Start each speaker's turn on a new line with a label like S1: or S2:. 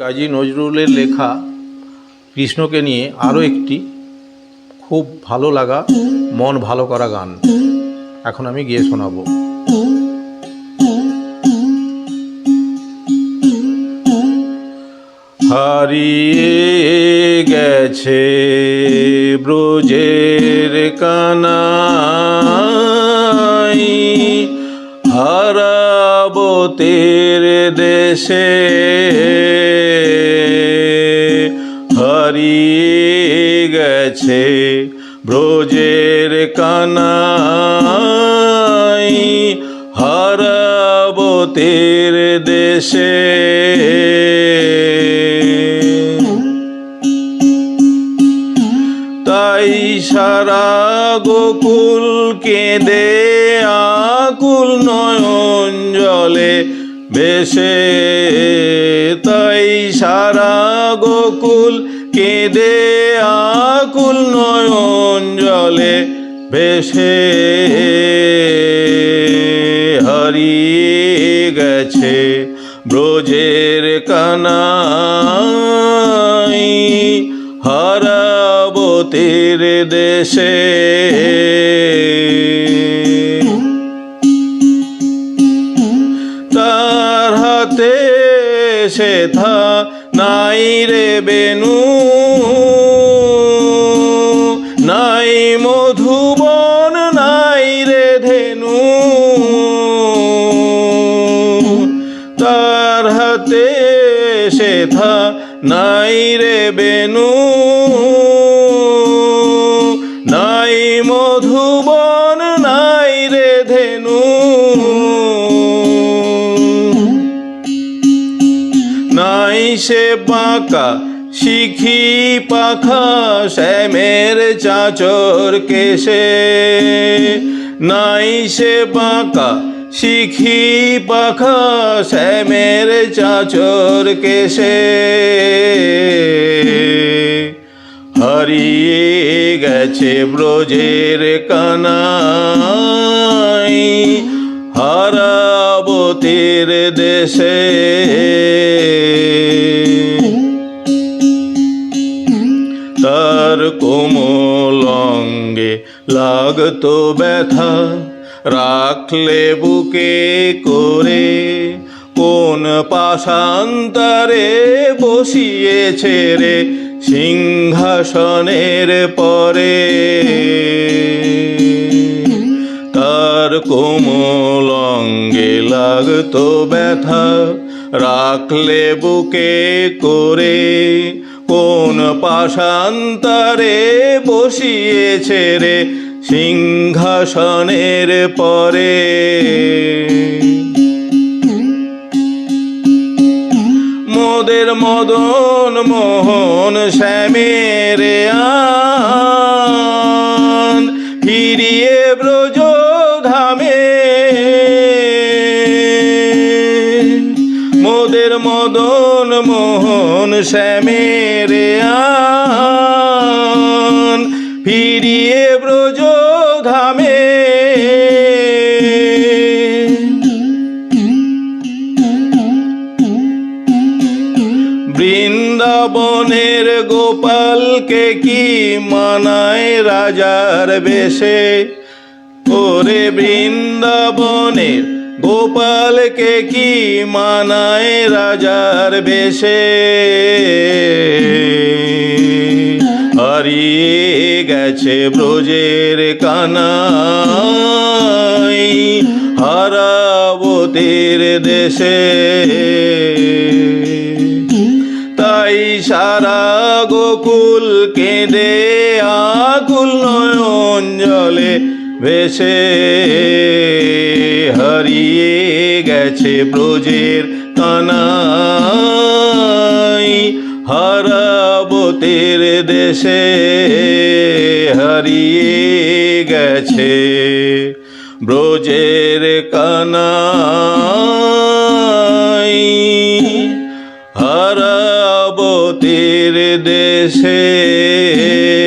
S1: কাজী নজরুলের লেখা কৃষ্ণকে নিয়ে আরও একটি খুব ভালো লাগা, মন ভালো করা গান। এখন আমি গিয়ে শোনাবো। হারিয়ে গেছে ব্রজের কানাই হারাবতের দেশে। হারিয়ে গেছে ব্রজের কানাই হারাবতের দেশে। তাই সারা গোকুল কেঁদে, আকুল নয়ন জলে বেশে তাই সারা গোকুল কেঁদে আকুল নয়ন জলে বেশে হারিয়ে গেছে ব্রজের কানাই। হারাবতের দেশে। তার হাতে সেথা নাই রে বেনু। সেথা নাই রে বেনু, নাই মধুবন, নাই রে ধেনু। নাই সে বাঁকা শিখি পাখা শ্যামের চাচর কেশে নাই সে বাঁকা শিখি পাখা শ্যামের চাচর কেশে। হারিয়ে গেছে ব্রজের কানাই হারাবতের দেশে। তার কোমল অঙ্গে লাগতো ব্যথা রাখলে বুকে করে কোন পাশান্তরে বসিয়েছে রে সিংহাসনের পরে। তার কোমল অঙ্গে লাগতো ব্যথা, রাখলে বুকে করে কোন পাশান্তরে বসিয়েছে রে সিংহাসনের পরে মোদের মদন মোহন শ্যামের ফিরিয়ে ব্রজ ধামে মোদের মদন মোহন শ্যামের আন গোপালকে কি মানায় রাজার বেশে? ওরে বৃন্দাবনের গোপালকে কি মানায় রাজার বেশে? হারিয়ে গেছে ব্রজের কানাই হারাবতের দেশে। তাই সারা গোকুল কেঁদে আকুল নয়ন জলে ভেসে হারিয়ে গেছে ব্রজের কানাই। হারাবতের দেশে হারিয়ে গেছে ব্রজের কানাই। হারাবতের দেশে।